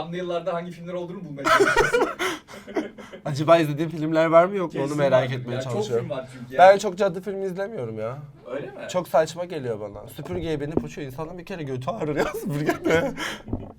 thumbnail'larda hangi filmler olduğunu bulmaya çalışıyorsun. Acaba izlediğim filmler var mı yok mu onu Kesin merak vardır. etmeye Ya Çok çalışıyorum. film var çünkü. ya. Ben çok cadı filmi izlemiyorum ya. Öyle mi? Çok saçma geliyor bana. Süpürgeye binip uçuyor. İnsanın bir kere götü ağrır ya süpürgede.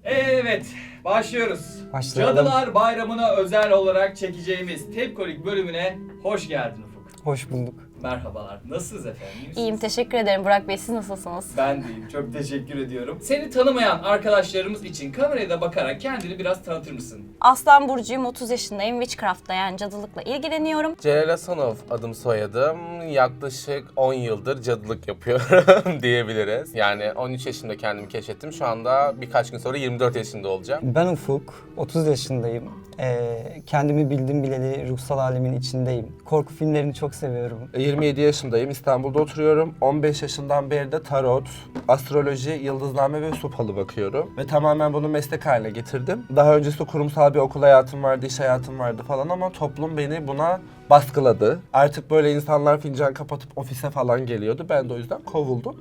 Evet, başlıyoruz. Başlayalım. Cadılar Bayramı'na özel olarak çekeceğimiz Tepkolik bölümüne hoş geldin Ufuk. Hoş bulduk. Merhabalar, nasılsınız efendim? iyi misiniz? İyiyim teşekkür ederim Burak Bey siz nasılsınız? Ben de iyiyim, çok teşekkür ediyorum. Seni tanımayan arkadaşlarımız için kameraya da bakarak kendini biraz tanıtır mısın? Aslan Burcu'yum 30 yaşındayım Witchcraft'la yani cadılıkla ilgileniyorum. Celal Hasanov adım soyadım. Yaklaşık 10 yıldır cadılık yapıyorum diyebiliriz. Yani 13 yaşında kendimi keşfettim. Şu anda birkaç gün sonra 24 yaşında olacağım. Ben Ufuk, 30 yaşındayım. Ee, kendimi bildim bileli ruhsal alemin içindeyim. Korku filmlerini çok seviyorum. 27 yaşındayım. İstanbul'da oturuyorum. 15 yaşından beri de tarot, astroloji, yıldızname ve su falı bakıyorum. Ve tamamen bunu meslek haline getirdim. Daha öncesi kurumsal bir okul hayatım vardı, iş hayatım vardı falan ama toplum beni buna baskıladı. Artık böyle insanlar fincan kapatıp ofise falan geliyordu. Ben de o yüzden kovuldum.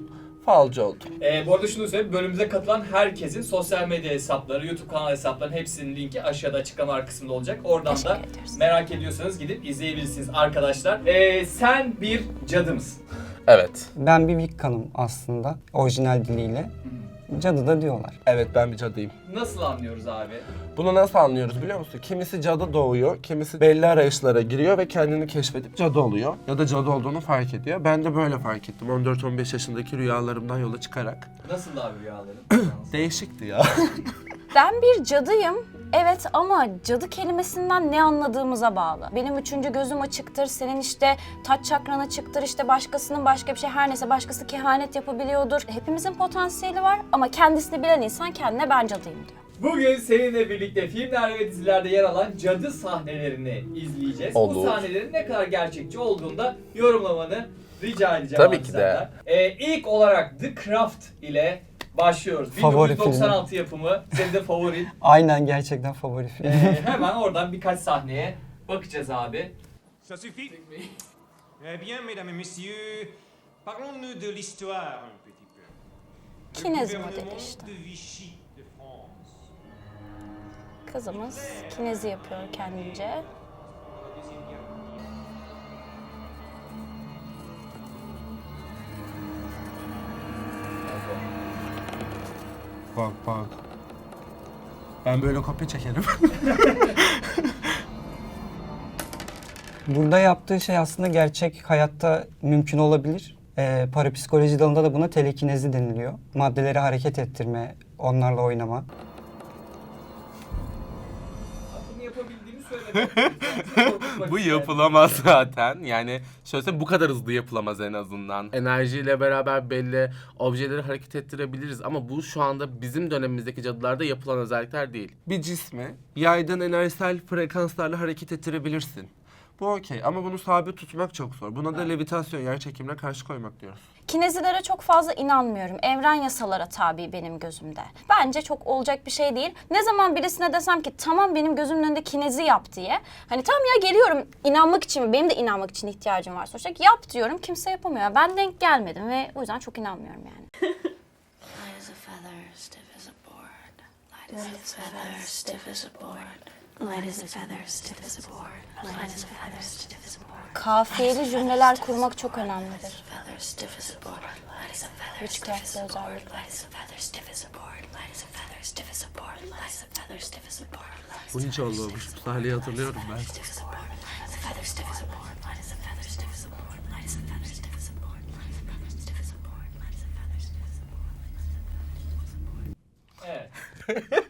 Falcı oldum. Ee, bu arada şunu söyleyeyim, bölümümüze katılan herkesin sosyal medya hesapları, YouTube kanal hesaplarının hepsinin linki aşağıda açıklama kısmında olacak. Oradan da merak ediyorsanız gidip izleyebilirsiniz arkadaşlar. Ee, sen bir cadı mısın? Evet. Ben bir Wiccan'ım aslında, orijinal diliyle. Cadı da diyorlar. Evet ben bir cadıyım. Nasıl anlıyoruz abi? Bunu nasıl anlıyoruz biliyor musun? Kimisi cadı doğuyor, kimisi belli arayışlara giriyor ve kendini keşfedip cadı oluyor. Ya da cadı olduğunu fark ediyor. Ben de böyle fark ettim 14-15 yaşındaki rüyalarımdan yola çıkarak. Nasıl abi rüyaların? Değişikti ya. Ben bir cadıyım. Evet ama cadı kelimesinden ne anladığımıza bağlı. Benim üçüncü gözüm açıktır, senin işte taç çakran açıktır, işte başkasının başka bir şey her neyse başkası kehanet yapabiliyordur. Hepimizin potansiyeli var ama kendisini bilen insan kendine ben cadıyım diyor. Bugün seninle birlikte filmler ve dizilerde yer alan cadı sahnelerini izleyeceğiz. Bu Olur. sahnelerin ne kadar gerçekçi olduğunda yorumlamanı rica edeceğim Tabii abi ki senden. Ee, ilk olarak The Craft ile başlıyoruz. Favori 1996 yapımı. Senin de favorin. Aynen gerçekten favori film. Ee, hemen oradan birkaç sahneye bakacağız abi. Ça suffit Eh bien, mesdames et messieurs, parlons-nous de l'histoire un petit peu. Kinez modeli işte. Kızımız kinezi yapıyor kendince. Bak bak. Ben böyle kopya çekerim. Burada yaptığı şey aslında gerçek hayatta mümkün olabilir. Ee, parapsikoloji dalında da buna telekinezi deniliyor. Maddeleri hareket ettirme, onlarla oynama. Bu yapılamaz zaten. Yani şöyle söyleyeyim, bu kadar hızlı yapılamaz en azından. Enerjiyle beraber belli objeleri hareket ettirebiliriz ama bu şu anda bizim dönemimizdeki cadılarda yapılan özellikler değil. Bir cismi yaydan enerjisel frekanslarla hareket ettirebilirsin. Bu okey ama bunu sabit tutmak çok zor. Buna da levitasyon, yer çekimine karşı koymak diyoruz. Kinezilere çok fazla inanmıyorum. Evren yasalara tabi benim gözümde. Bence çok olacak bir şey değil. Ne zaman birisine desem ki tamam benim gözümün önünde kinezi yap diye. Hani tamam ya geliyorum inanmak için mi? Benim de inanmak için ihtiyacım var sonuçta. Yap diyorum kimse yapamıyor. Ben denk gelmedim ve o yüzden çok inanmıyorum yani. Light as a feather, stiff as a board. Light as a feather, stiff as a board. Light as a feather, stiff as a board. Light as a feather, stiff as a board. Kafiyeli cümleler kurmak çok önemlidir. Feather, stiff as a board. Light as a feather, stiff Witchcraft'ta as a board. özellikle. Light as a feather, stiff as a board. Light as a feather, stiff as a board. Light as a feather, stiff as a board. Light Bu hiç olmamış. Bu sahneyi hatırlıyorum ben. stiff as a board. Light as a feather, stiff as a board. Light as a feather, stiff as a board. Light as a feather, stiff as a board. Light as a feather, stiff as a board. Light as a feather, stiff as a board. Evet.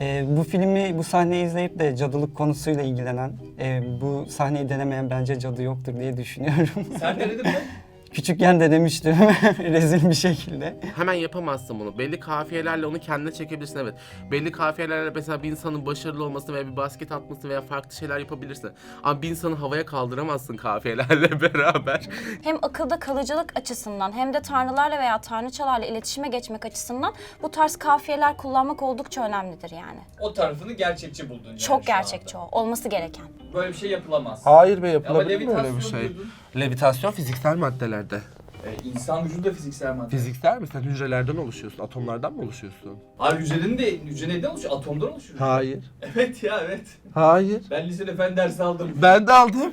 Ee, bu filmi, bu sahneyi izleyip de cadılık konusuyla ilgilenen, e, bu sahneyi denemeyen bence cadı yoktur diye düşünüyorum. Sen denedin mi? Küçükken denemiştim rezil bir şekilde. Hemen yapamazsın bunu. Belli kafiyelerle onu kendine çekebilirsin evet. Belli kafiyelerle mesela bir insanın başarılı olması veya bir basket atması veya farklı şeyler yapabilirsin. Ama bir insanı havaya kaldıramazsın kafiyelerle beraber. Hem akılda kalıcılık açısından hem de tanrılarla veya tanrıçalarla iletişime geçmek açısından bu tarz kafiyeler kullanmak oldukça önemlidir yani. O tarafını gerçekçi buldun yani Çok şu gerçekçi anda. o. Olması gereken. Böyle bir şey yapılamaz. Hayır be Ama yapılabilir mi öyle bir şey? diyordun. Levitasyon fiziksel maddelerde. E, insan vücudu da fiziksel madde. Fiziksel mi? Sen hücrelerden oluşuyorsun. Atomlardan mı oluşuyorsun? Hayır hücrenin de hücre neyden oluşuyor? Atomdan oluşuyor. Hayır. Evet ya evet. Hayır. Ben lisede fen dersi aldım. Ben de aldım.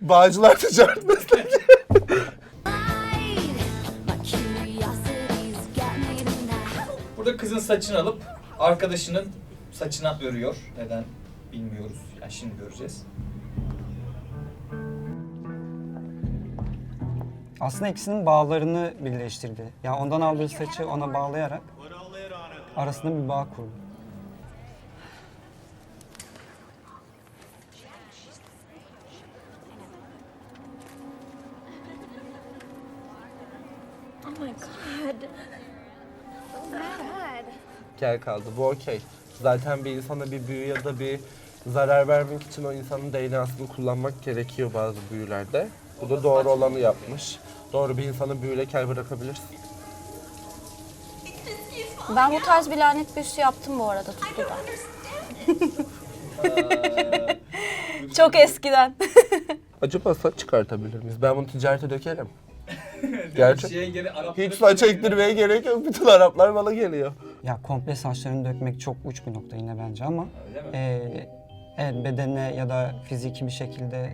Bağcılar ticaret mesleği. My curiosity's got me tonight. Burada kızın saçını alıp arkadaşının saçına örüyor. Neden bilmiyoruz. Yani şimdi göreceğiz. Aslında ikisinin bağlarını birleştirdi. Yani ondan aldığı saçı ona bağlayarak arasında bir bağ kurdu. Oh my god. So bad. Gel kaldı. Bu okey. Zaten bir insana bir büyü ya da bir zarar vermek için o insanın DNA'sını kullanmak gerekiyor bazı büyülerde. Bu da doğru olanı yapmış. Doğru bir insanı büyüyle kel bırakabilirsin. Ben bu tarz bir lanet büyüsü yaptım bu arada tuttu da. Çok eskiden. Acaba saç çıkartabilir miyiz? Ben bunu ticarete dökerim. Şeye geri Arap Hiç saç ektirmeye gerek yok. Bütün Araplar bana geliyor. Ya komple saçlarını dökmek çok uç bir nokta yine bence ama eee evet bedenine ya da fiziki bir şekilde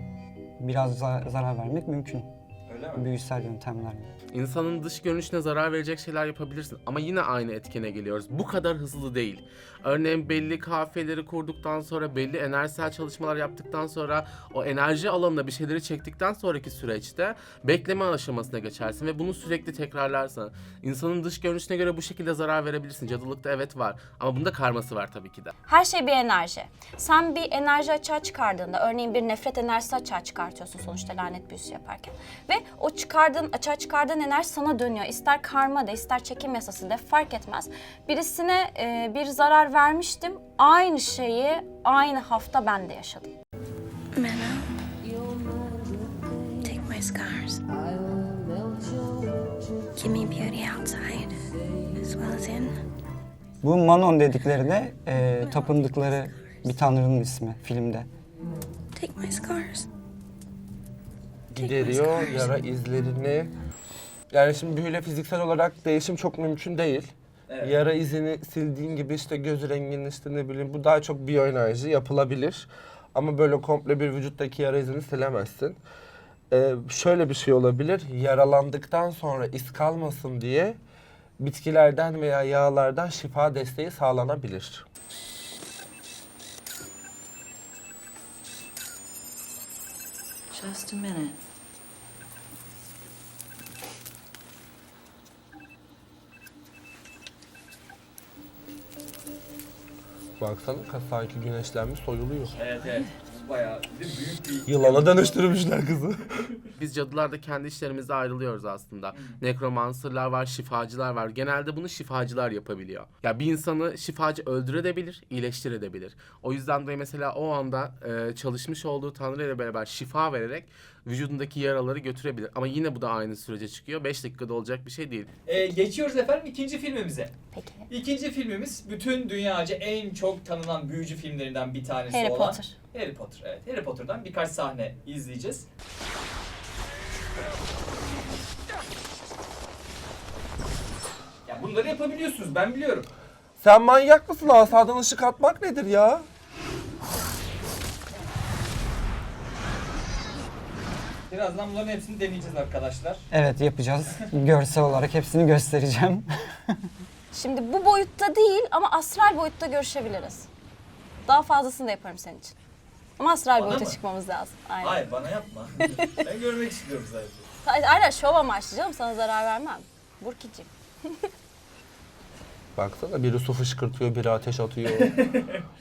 biraz za- zarar vermek mümkün. Öyle mi? Büyüsel yöntemlerle. İnsanın dış görünüşüne zarar verecek şeyler yapabilirsin ama yine aynı etkene geliyoruz. Bu kadar hızlı değil. Örneğin belli kafiyeleri kurduktan sonra, belli enerjisel çalışmalar yaptıktan sonra, o enerji alanına bir şeyleri çektikten sonraki süreçte bekleme aşamasına geçersin ve bunu sürekli tekrarlarsın. İnsanın dış görünüşüne göre bu şekilde zarar verebilirsin. Cadılıkta evet var ama bunda karması var tabii ki de. Her şey bir enerji. Sen bir enerji açığa çıkardığında, örneğin bir nefret enerjisi açığa çıkartıyorsun sonuçta lanet büyüsü yaparken. Ve o çıkardığın, açığa çıkardığın enerji sana dönüyor. İster karma de, ister çekim yasası de fark etmez. Birisine e, bir zarar vermiştim. Aynı şeyi aynı hafta ben de yaşadım. Menno, take my scars. Give me beauty outside as well as in. Bu Manon dedikleri de eee, tapındıkları bir tanrının ismi filmde. Take my scars. Gideriyor yara izlerini. Yani şimdi büyüyle fiziksel olarak değişim çok mümkün değil. Evet. Yara izini sildiğin gibi işte göz renginin işte ne bileyim bu daha çok biyoenerji yapılabilir. Ama böyle komple bir vücuttaki yara izini silemezsin. Ee, şöyle bir şey olabilir. Yaralandıktan sonra iz kalmasın diye bitkilerden veya yağlardan şifa desteği sağlanabilir. Just a minute. Baksana sanki güneşlenmiş soyuluyor. Evet evet. Bayağı değil mi? büyük bir... Yılana dönüştürmüşler kızı. Biz cadılar da kendi işlerimizde ayrılıyoruz aslında. Nekromansırlar var, şifacılar var. Genelde bunu şifacılar yapabiliyor. Ya bir insanı şifacı öldürebilir, iyileştirebilir. O yüzden dolayı mesela o anda e, çalışmış olduğu tanrı ile beraber şifa vererek vücudundaki yaraları götürebilir. Ama yine bu da aynı sürece çıkıyor. 5 dakikada olacak bir şey değil. Ee, geçiyoruz efendim ikinci filmimize. Peki. İkinci filmimiz bütün dünyaca en çok tanınan büyücü filmlerinden bir tanesi Harry olan Potter. Harry Potter. Evet, Harry Potter'dan birkaç sahne izleyeceğiz. Ya bunları yapabiliyorsunuz ben biliyorum. Sen manyak mısın? Asadan ışık atmak nedir ya? Birazdan bunların hepsini deneyeceğiz arkadaşlar. Evet yapacağız. Görsel olarak hepsini göstereceğim. Şimdi bu boyutta değil ama astral boyutta görüşebiliriz. Daha fazlasını da yaparım senin için. Ama astral Bana boyuta mı? çıkmamız lazım. Aynen. Hayır bana yapma. ben görmek istiyorum sadece. Hayır, Aynen şov amaçlı canım sana zarar vermem. Burkicim. Baksana biri su fışkırtıyor, biri ateş atıyor.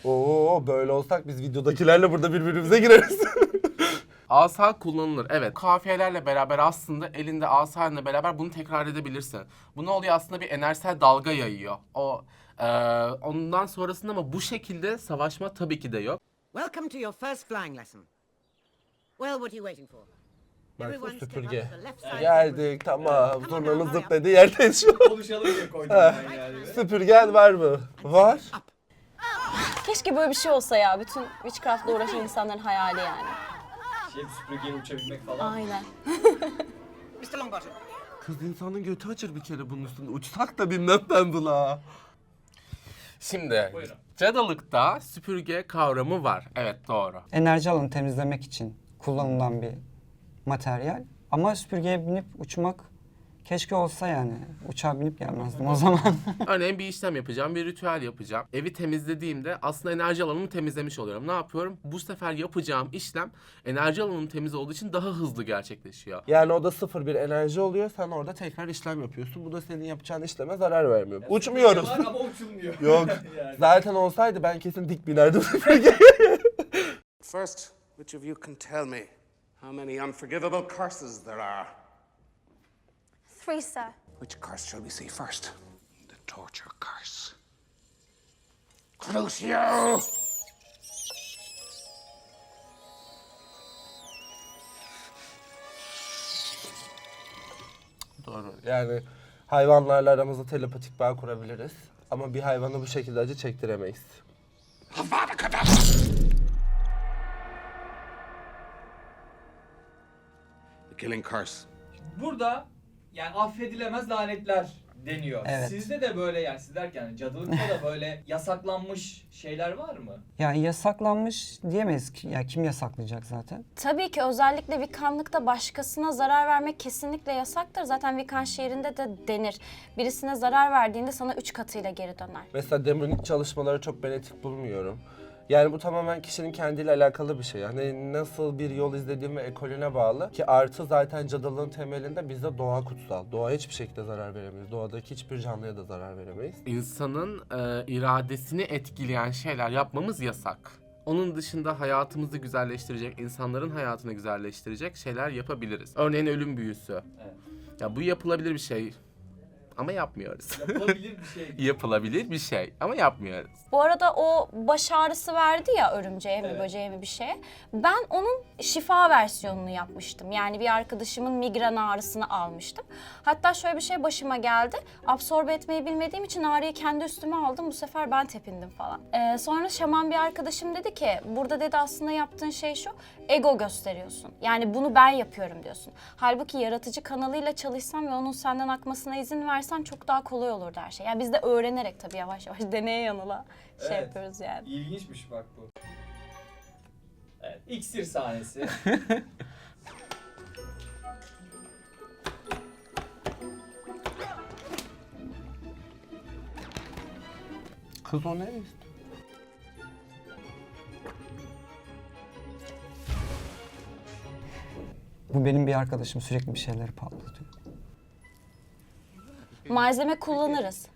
Oo böyle olsak biz videodakilerle burada birbirimize gireriz. Asa kullanılır. Evet. Kafiyelerle beraber aslında elinde asayla beraber bunu tekrar edebilirsin. Bu ne oluyor? Aslında bir enerjisel dalga yayıyor. O e, ondan sonrasında ama bu şekilde savaşma tabii ki de yok. Welcome to your first flying lesson. Well, what are you waiting for? Up süpürge. Geldik tamam. Zurnanın zıpladığı yerdeyiz şu an. Konuşalım diye koydum ben yani. Süpürgen var mı? Var. Keşke böyle bir şey olsa ya. Bütün witchcraft'la uğraşan insanların hayali yani. Şey süpürgeyle uçabilmek falan. Aynen. Kız insanın götü açır bir kere bunun üstünde. Uçsak da bilmem ben buna. Şimdi Buyurun. cadılıkta süpürge kavramı var. Evet doğru. Enerji alanı temizlemek için kullanılan bir materyal. Ama süpürgeye binip uçmak keşke olsa yani. Uçağa binip gelmezdim o zaman. Örneğin bir işlem yapacağım, bir ritüel yapacağım. Evi temizlediğimde aslında enerji alanımı temizlemiş oluyorum. Ne yapıyorum? Bu sefer yapacağım işlem enerji alanım temiz olduğu için daha hızlı gerçekleşiyor. Yani o da sıfır bir enerji oluyor. Sen orada tekrar işlem yapıyorsun. Bu da senin yapacağın işleme zarar vermiyor. Uçmuyoruz. Var ama uçulmuyor. Yok. yani. Zaten olsaydı ben kesin dik binerdim. First, which of you can tell me how many unforgivable curses there are? Three, sir. Which curse shall we see first? The torture curse. Crucio! Doğru. Yani hayvanlarla aramızda telepatik bağ kurabiliriz. Ama bir hayvanı bu şekilde acı çektiremeyiz. The killing curse. Burada yani affedilemez lanetler deniyor. Evet. Sizde de böyle yani siz derken cadılıkta da böyle yasaklanmış şeyler var mı? yani yasaklanmış diyemeyiz ki. Ya kim yasaklayacak zaten? Tabii ki özellikle Vikanlıkta başkasına zarar vermek kesinlikle yasaktır. Zaten Vikan şiirinde de denir. Birisine zarar verdiğinde sana üç katıyla geri döner. Mesela demonik çalışmaları çok ben etik bulmuyorum. Yani bu tamamen kişinin kendiyle alakalı bir şey. Yani nasıl bir yol izlediğin ve ekolüne bağlı. Ki artı zaten cadılığın temelinde bizde doğa kutsal. Doğa hiçbir şekilde zarar veremeyiz. Doğadaki hiçbir canlıya da zarar veremeyiz. İnsanın e, iradesini etkileyen şeyler yapmamız yasak. Onun dışında hayatımızı güzelleştirecek, insanların hayatını güzelleştirecek şeyler yapabiliriz. Örneğin ölüm büyüsü. Evet. Ya bu yapılabilir bir şey ama yapmıyoruz. Yapılabilir bir şey. yapılabilir bir şey ama yapmıyoruz. Bu arada o baş ağrısı verdi ya örümceğe mi Evet. böceğe mi bir şeye. Ben onun şifa versiyonunu yapmıştım. Yani bir arkadaşımın migren ağrısını almıştım. Hatta şöyle bir şey başıma geldi. Absorbe etmeyi bilmediğim için ağrıyı kendi üstüme aldım. Bu sefer ben tepindim falan. Ee, sonra şaman bir arkadaşım dedi ki burada dedi aslında yaptığın şey şu. Ego gösteriyorsun. Yani bunu ben yapıyorum diyorsun. Halbuki yaratıcı kanalıyla çalışsan ve onun senden akmasına izin versen çok daha kolay olurdu her şey. Yani biz de öğrenerek tabii yavaş yavaş deneye yanıla şey Evet. yapıyoruz yani. İlginçmiş bak bu. Evet, iksir sahnesi. Kız o ne? Bu benim bir arkadaşım sürekli bir şeyleri patlatıyor. Malzeme kullanırız.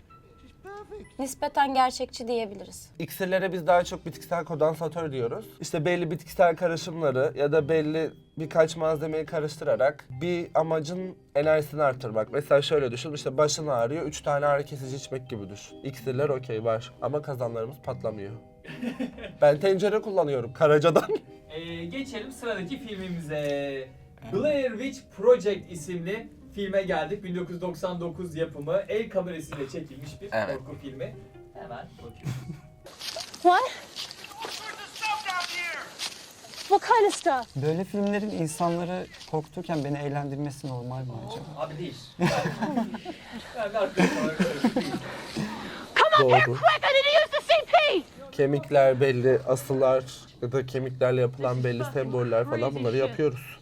Nispeten gerçekçi diyebiliriz. İksirlere biz daha çok bitkisel kondansatör diyoruz. İşte belli bitkisel karışımları ya da belli birkaç malzemeyi karıştırarak bir amacın enerjisini arttırmak. Mesela şöyle düşün işte başın ağrıyor, üç tane ağrı kesici içmek gibi düşün. İksirler okey var ama kazanlarımız patlamıyor. ben tencere kullanıyorum Karaca'dan. Ee, geçelim sıradaki filmimize. Blair Witch Project isimli filme geldik. 1999 yapımı el kamerasıyla çekilmiş bir Evet. korku filmi. Hemen bakıyoruz. What? What kind of stuff? Böyle filmlerin insanları korkuturken beni eğlendirmesi normal mi acaba? Abi değil. Yani, yani bir arkadaş olarak söyleyeyim, değil. Doğru. I need to use the CP! Kemikler belli, asılar ya da kemiklerle yapılan belli semboller falan bunları yapıyoruz.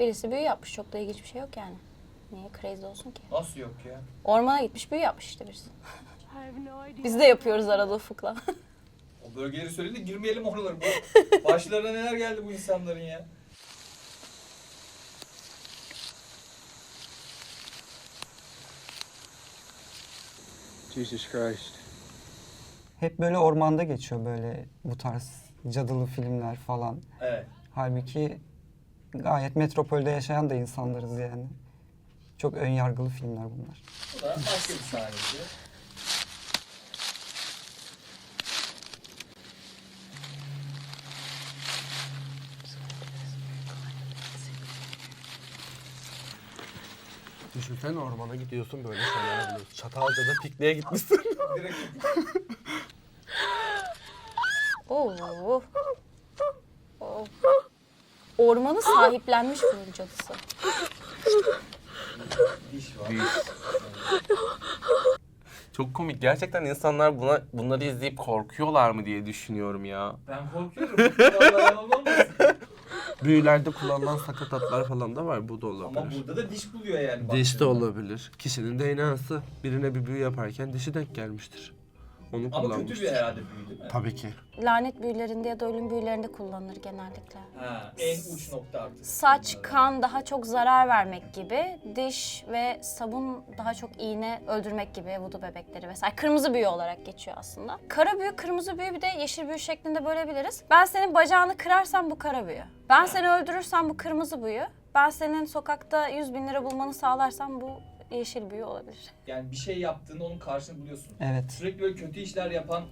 Birisi büyü yapmış. Çok da ilginç bir şey yok yani. Niye crazy olsun ki? Nasıl yok ya? Ormana gitmiş büyü yapmış işte birisi. I have no idea. Biz de yapıyoruz arada ufukla. O bölgeleri söyle de girmeyelim oralara. Bu başlarına neler geldi bu insanların ya? Jesus Christ. Hep böyle ormanda geçiyor böyle bu tarz cadılı filmler falan. Evet. Halbuki gayet metropolde yaşayan da insanlarız yani. Çok ön yargılı filmler bunlar. Bu da başka bir sahnesi. Düşünsene ormana gidiyorsun böyle şeyler buluyorsun. Çatalca'da pikniğe gitmişsin. Direkt Oo. Ormanı sahiplenmiş bunun cadısı. Çok komik. Gerçekten insanlar buna bunları izleyip korkuyorlar mı diye düşünüyorum ya. Ben korkuyorum. Vallahi yalan olmasın. Büyülerde kullanılan sakatatlar falan da var. Bu da Ama olabilir. burada da diş buluyor yani. Diş de baktığında. olabilir. Kişinin DNA'sı birine bir büyü yaparken dişi denk gelmiştir. Onu Ama kötü bir herhalde büyü değil mi? Tabii ki. Lanet büyülerinde ya da ölüm büyülerinde kullanılır genellikle. Ha, en uç nokta artık. Saç, kan daha çok zarar vermek gibi, diş ve sabun daha çok iğne öldürmek gibi vudu bebekleri vesaire. Kırmızı büyü olarak geçiyor aslında. Kara büyü, kırmızı büyü bir de yeşil büyü şeklinde bölebiliriz. Ben senin bacağını kırarsam bu kara büyü. Ben seni öldürürsem bu kırmızı büyü. Ben senin sokakta 100 bin lira bulmanı sağlarsam bu yeşil büyü olabilir. Yani bir şey yaptığında onun karşılığını buluyorsun. Evet. Sürekli böyle kötü işler yapan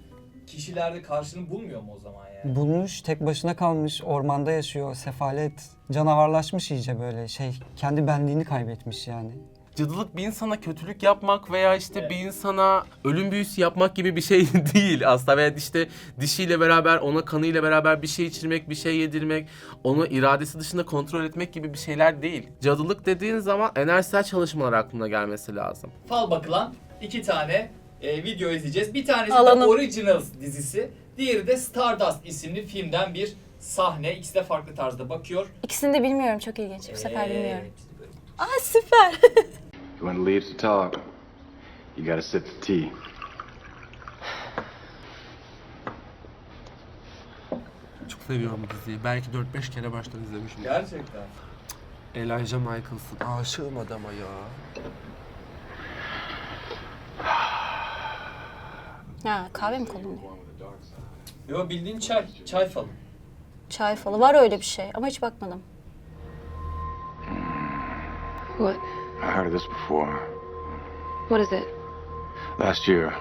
kişilerde karşılığını bulmuyor mu o zaman yani? Bulmuş, tek başına kalmış, ormanda yaşıyor, sefalet. Canavarlaşmış iyice böyle şey. Kendi benliğini kaybetmiş yani. Cadılık bir insana kötülük yapmak veya işte bir insana ölüm büyüsü yapmak gibi bir şey değil aslında. Veya işte dişiyle beraber ona kanıyla beraber bir şey içirmek, bir şey yedirmek, onu iradesi dışında kontrol etmek gibi bir şeyler değil. Cadılık dediğin zaman enerjisel çalışmalar aklına gelmesi lazım. Fal bakılan iki tane e, video izleyeceğiz. Bir tanesi de Alalım. Originals dizisi. Diğeri de Stardust isimli filmden bir sahne. İkisi de farklı tarzda bakıyor. İkisini de bilmiyorum çok ilginç. Bu sefer Ee, bilmiyorum. Aa süper. You want to leave to talk? You gotta sip the tea. Çok seviyorum bu diziyi. Belki 4-5 kere baştan izlemişim. Gerçekten. Elijah Michaels'ın. Aşığım adama ya. Ha kahve mi kullanıyor? Yo bildiğin çay. Çay falı. Çay falı var öyle bir şey ama hiç bakmadım. What? I heard of this before. What is it? Last year,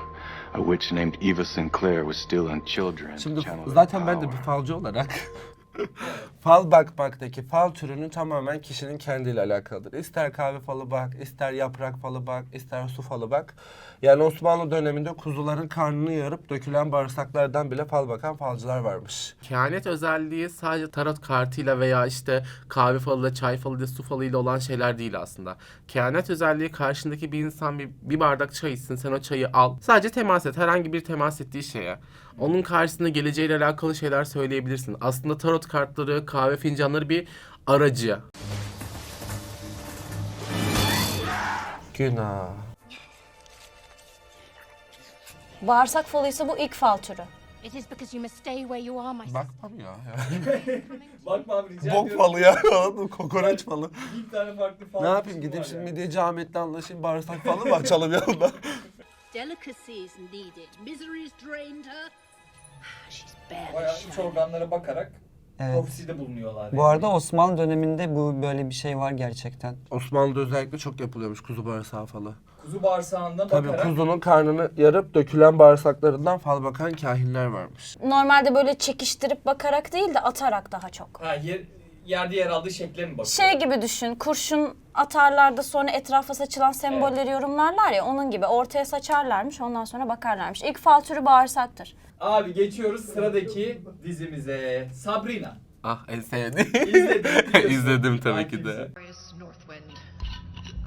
a witch named Eva Sinclair was stealing children. Şimdi zaten ben de bir falcı olarak fal bakmaktaki fal türünü tamamen kişinin kendiyle alakalıdır. İster kahve falı bak, ister yaprak falı bak, ister su falı bak. Yani Osmanlı döneminde kuzuların karnını yarıp dökülen bağırsaklardan bile fal bakan falcılar varmış. Kehanet özelliği sadece tarot kartıyla veya işte kahve falıyla, çay falıyla, su falıyla olan şeyler değil aslında. Kehanet özelliği karşındaki bir insan bir, bir bardak çay içsin, sen o çayı al. Sadece temas et, herhangi bir temas ettiği şeye. Onun karşısında geleceğiyle alakalı şeyler söyleyebilirsin. Aslında tarot kartları, kahve fincanları bir aracı. Günah. Bağırsak falıysa bu ilk fal türü. It is because you must stay where you are, my Bakmam ya. Bakma abi rica Bok ediyorum. falı ya. Kokoreç falı. Bir tane farklı fal. Ne yapayım gideyim şimdi yani. midyeci Ahmet'le anlaşayım bağırsak falı mı açalım yanında? Delicacies needed. Drained her. She's barely Bayağı iç organlara bakarak Evet. profeside bulunuyorlar. Bu arada Osmanlı döneminde bu böyle bir şey var gerçekten. Osmanlı'da özellikle çok yapılıyormuş kuzu bağırsağı falı. Kuzu bağırsağından Tabii bakarak kuzunun karnını yarıp dökülen bağırsaklarından fal bakan kahinler varmış. Normalde böyle çekiştirip bakarak değil de atarak daha çok. ha, yer, yerde yer aldığı şekle mi bakıyor? Şey gibi düşün, kurşun atarlar da sonra etrafa saçılan sembolleri yorumlarlar ya onun gibi. Ortaya saçarlarmış ondan sonra bakarlarmış. İlk fal türü bağırsaktır. Abi geçiyoruz sıradaki dizimize. Sabrina. Ah en sevdiğim. İzledim. biliyorsun. İzledim tabii ki de. Northwind,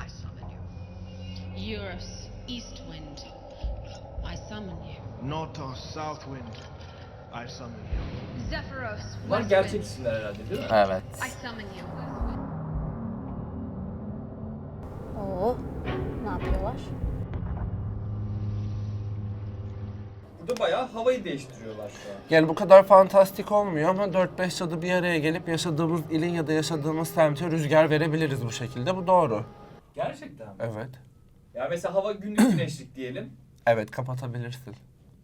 I summon you. Eurus, Eastwind, I summon you. Noto, Southwind, I summon you. Zephyros, Bunlar gerçek isimler herhalde değil mi? Evet. I summon you. Oo, ne yapıyorlar? Burada bayağı havayı değiştiriyorlar şu an. Yani bu kadar fantastik olmuyor ama 4-5 cadı bir araya gelip yaşadığımız ilin ya da yaşadığımız semte rüzgar verebiliriz bu şekilde. Bu doğru. Gerçekten mi? Evet. Ya mesela hava günlük güneşlik diyelim. Evet kapatabilirsin.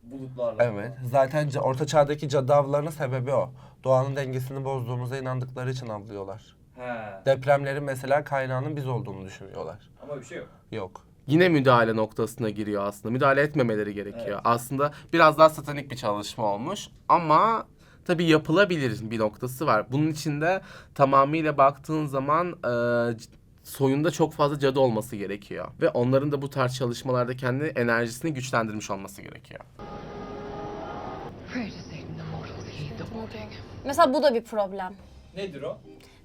Bulutlarla. Evet. Zaten ca- orta çağdaki cadı avlarının sebebi o. Doğanın dengesini bozduğumuza inandıkları için avlıyorlar. He. Depremlerin mesela kaynağının biz olduğunu düşünüyorlar. Ama bir şey yok. Yok. Yine müdahale noktasına giriyor aslında. Müdahale etmemeleri gerekiyor. Evet. Aslında biraz daha satanik bir çalışma olmuş ama tabii yapılabilir bir noktası var. Bunun içinde tamamıyla baktığın zaman e, soyunda çok fazla cadı olması gerekiyor. Ve onların da bu tarz çalışmalarda kendi enerjisini güçlendirmiş olması gerekiyor. Mesela bu da bir problem. Nedir o?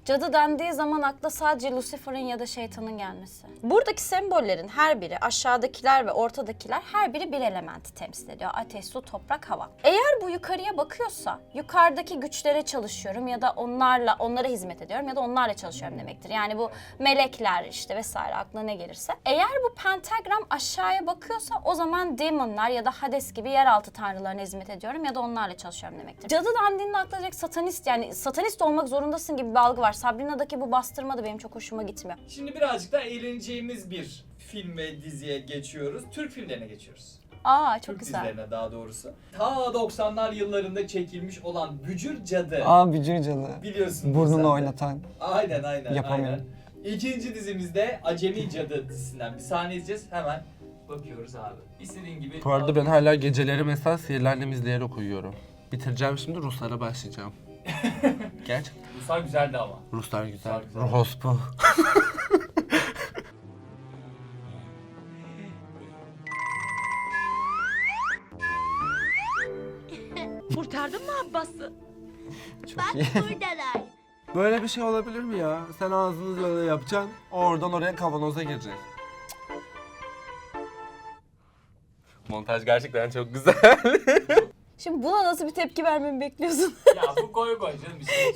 Cadı dendiği zaman akla sadece Lucifer'ın ya da şeytanın gelmesi. Buradaki sembollerin her biri, aşağıdakiler ve ortadakiler her biri bir elementi temsil ediyor. Ateş, su, toprak, hava. Eğer bu yukarıya bakıyorsa, yukarıdaki güçlere çalışıyorum ya da onlarla, onlara hizmet ediyorum ya da onlarla çalışıyorum demektir. Yani bu melekler işte vesaire aklına ne gelirse. Eğer bu pentagram aşağıya bakıyorsa o zaman demonlar ya da Hades gibi yeraltı tanrılarına hizmet ediyorum ya da onlarla çalışıyorum demektir. Cadı dendiğinde akla direkt satanist yani satanist olmak zorundasın gibi bir algı var. Sabrina'daki bu bastırma da benim çok hoşuma gitmiyor. Şimdi birazcık da eğleneceğimiz bir film ve diziye geçiyoruz. Türk filmlerine geçiyoruz. Aa çok Türk güzel. dizilerine daha doğrusu. Ta 90'lar yıllarında çekilmiş olan Bücür Cadı. Aa Bücür Cadı. Biliyorsun. sen Burnunu oynatan. Aynen aynen. Yapamıyorum. aynen. İkinci dizimizde Acemi Cadı dizisinden bir sahne izleyeceğiz. Hemen bakıyoruz abi. İstediğin gibi. Bu arada ben hala geceleri mesela Sihirli Annem izleyerek uyuyorum. Bitireceğim şimdi Ruslara başlayacağım. Gerçekten. Ruslar güzeldi ama. Ruslar güzel. Ruslar güzel. Rospu. Kurtardın mı Abbas'ı? Çok iyi. Buradalar. Böyle bir şey olabilir mi ya? Sen ağzını böyle yapacaksın. Oradan oraya kavanoza girecek. Montaj gerçekten çok güzel. Şimdi buna nasıl bir tepki vermemi bekliyorsun? ya bu koy koy canım bir şey.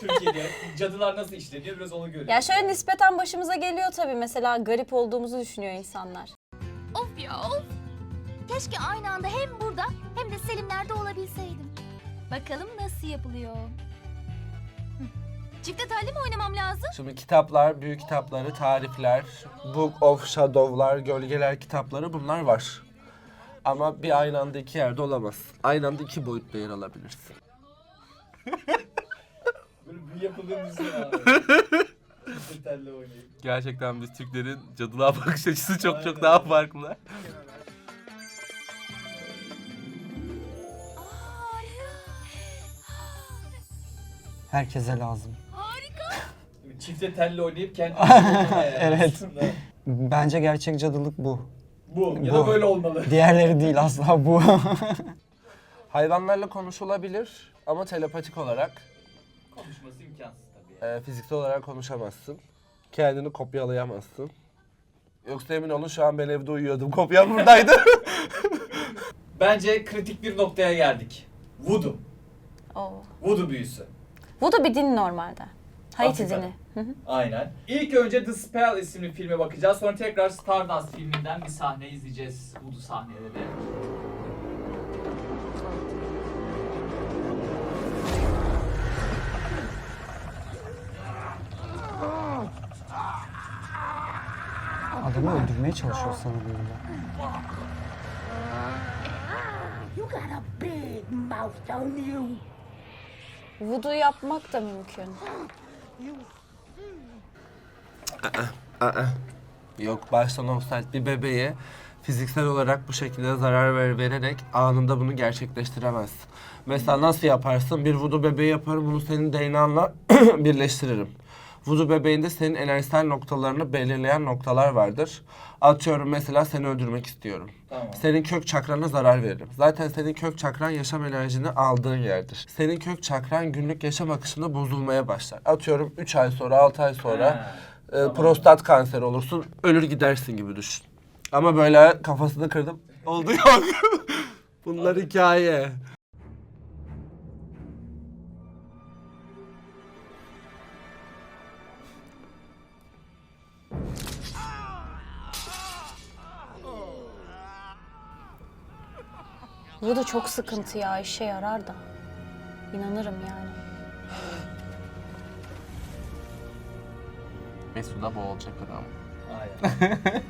Türkiye'de cadılar nasıl işleniyor biraz onu görüyoruz. ya şöyle nispeten başımıza geliyor tabii mesela garip olduğumuzu düşünüyor insanlar. Of ya of. Keşke aynı anda hem burada hem de Selimler'de olabilseydim. Bakalım nasıl yapılıyor. Çifte telli mi oynamam lazım? Şimdi kitaplar, büyük kitapları, tarifler, Book of Shadow'lar, gölgeler kitapları bunlar var. Ama bir aynı anda iki yerde olamaz. Aynı anda iki boyutta yer alabilirsin. Böyle yapıldığını düşün abi. Gerçekten biz Türklerin cadılığa bakış açısı çok çok daha farklı. Herkese lazım. Çifte telli oynayıp kendi Evet. Aslında Bence gerçek cadılık bu. Bu ya Bu. da böyle olmalı. Diğerleri değil asla bu. Hayvanlarla konuşulabilir ama telepatik olarak, Konuşması imkansız tabii. e, fiziksel olarak konuşamazsın. Kendini kopyalayamazsın. Yoksa emin olun şu an ben evde uyuyordum. Kopyam buradaydı. Bence kritik bir noktaya geldik. Voodoo. Oo. Voodoo büyüsü. Bu da bir din normalde. Haiti Afrika'da. dini. Hı hı. Aynen. İlk önce The Spell isimli filme bakacağız. Sonra tekrar Stardust filminden bir sahne izleyeceğiz. Voodoo sahneleri. Adamı öldürmeye çalışıyor sanırım. You got a big mouth on you. Voodoo yapmak da mümkün. Aa, Yok baştan offside bir bebeğe fiziksel olarak bu şekilde zarar ver, vererek anında bunu gerçekleştiremez. Mesela nasıl yaparsın? Bir vudu bebeği yaparım bunu senin DNA'nla birleştiririm. Vudu bebeğinde senin enerjisel noktalarını belirleyen noktalar vardır. Atıyorum mesela seni öldürmek istiyorum. Tamam. Senin kök çakrana zarar veririm. Zaten senin kök çakran yaşam enerjini aldığın yerdir. Senin kök çakran günlük yaşam akışında bozulmaya başlar. Atıyorum 3 ay sonra 6 ay sonra Ha, e, tamam. prostat kanseri olursun, ölür gidersin gibi düşün. Ama böyle kafasını kırdım. Oldu yok. Bunlar hikaye. Voodoo çok sıkıntı ya işe yarar da. İnanırım yani. Ve suda boğulacak adam. Aynen.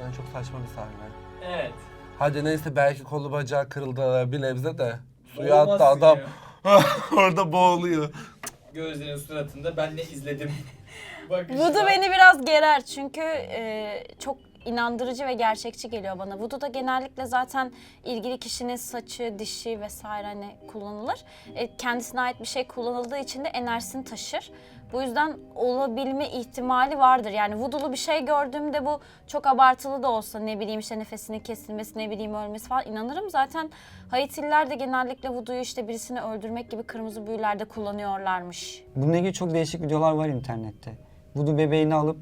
Yani çok saçma bir sahne. evet. Hadi neyse belki kolu bacağı kırıldı bir nebze de. Suya attı Olmazsın adam. Orada boğuluyor. Gözlerinin suratında ben ne izledim. Bakışta. Voodoo beni biraz gerer çünkü e, çok inandırıcı ve gerçekçi geliyor bana. Voodoo'da genellikle zaten ilgili kişinin saçı, dişi vesaire hani kullanılır. E, kendisine ait bir şey kullanıldığı için de enerjisini taşır. Bu yüzden olabilme ihtimali vardır. Yani vudulu bir şey gördüğümde bu çok abartılı da olsa ne bileyim işte nefesinin kesilmesi, ne bileyim ölmesi falan inanırım. Zaten Haitililer de genellikle vuduyu işte birisini öldürmek gibi kırmızı büyülerde kullanıyorlarmış. Bununla ilgili çok değişik videolar var internette. Vudu bebeğini alıp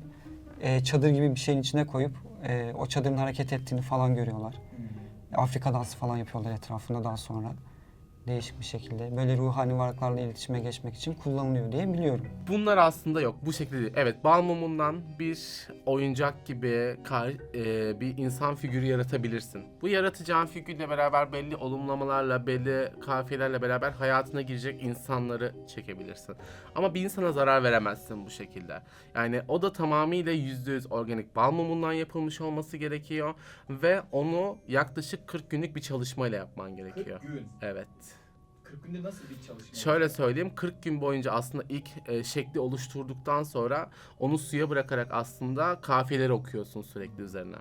e, çadır gibi bir şeyin içine koyup e, o çadırın hareket ettiğini falan görüyorlar. Afrika dansı falan yapıyorlar etrafında daha sonra. Değişik bir şekilde. Böyle ruhani varlıklarla iletişime geçmek için kullanılıyor diye biliyorum. Bunlar aslında yok. Bu şekilde değil. Evet bal mumundan bir oyuncak gibi kar- e, bir insan figürü yaratabilirsin. Bu yaratacağın figürle beraber belli olumlamalarla, belli kafiyelerle beraber hayatına girecek insanları çekebilirsin. Ama bir insana zarar veremezsin bu şekilde. Yani o da tamamıyla %100 organik bal mumundan yapılmış olması gerekiyor. Ve onu yaklaşık 40 günlük bir çalışmayla yapman gerekiyor. 40 gün. Evet. 40 günde nasıl bir çalışma? Şöyle söyleyeyim 40 gün boyunca aslında ilk e, şekli oluşturduktan sonra onu suya bırakarak aslında kafiyeleri okuyorsun sürekli üzerine.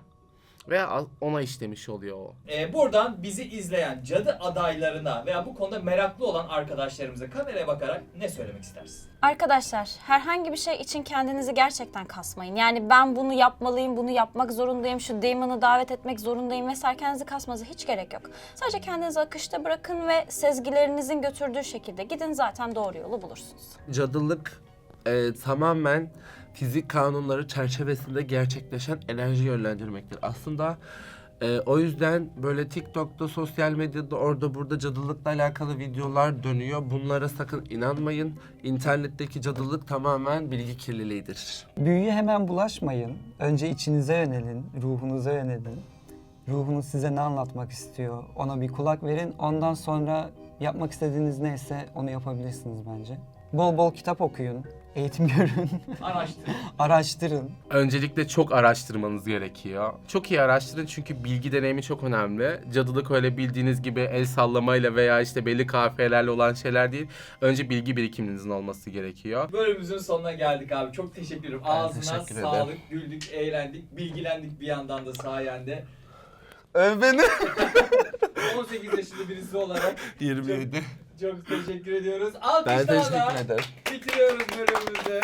Ve ona işlemiş oluyor o. Ee, buradan bizi izleyen cadı adaylarına veya bu konuda meraklı olan arkadaşlarımıza kameraya bakarak ne söylemek istersin? Arkadaşlar herhangi bir şey için kendinizi gerçekten kasmayın. Yani ben bunu yapmalıyım, bunu yapmak zorundayım, şu demon'ı davet etmek zorundayım vesaire kendinizi kasmanıza hiç gerek yok. Sadece kendinizi akışta bırakın ve sezgilerinizin götürdüğü şekilde gidin zaten doğru yolu bulursunuz. Cadılık e, tamamen fizik kanunları çerçevesinde gerçekleşen enerji yönlendirmektir. Aslında e, o yüzden böyle TikTok'ta, sosyal medyada orada burada cadılıkla alakalı videolar dönüyor. Bunlara sakın inanmayın. İnternetteki cadılık tamamen bilgi kirliliğidir. Büyüye hemen bulaşmayın. Önce içinize yönelin, ruhunuza yönelin. Ruhunuz size ne anlatmak istiyor? Ona bir kulak verin. Ondan sonra yapmak istediğiniz neyse onu yapabilirsiniz bence. Bol bol kitap okuyun, eğitim görün, Araştır. araştırın. Öncelikle çok araştırmanız gerekiyor. Çok iyi araştırın çünkü bilgi deneyimi çok önemli. Cadılık öyle bildiğiniz gibi el sallamayla veya işte belli kafiyelerle olan şeyler değil. Önce bilgi birikiminizin olması gerekiyor. Bölümümüzün sonuna geldik abi. Çok teşekkür ederim. Ağzına teşekkür ederim. sağlık, güldük, eğlendik, bilgilendik bir yandan da sayende. Öv beni. 18 yaşında birisi olarak 27. çok teşekkür ediyoruz. Ben Alkışlarla teşekkür ederim. bitiriyoruz bölümümüzü.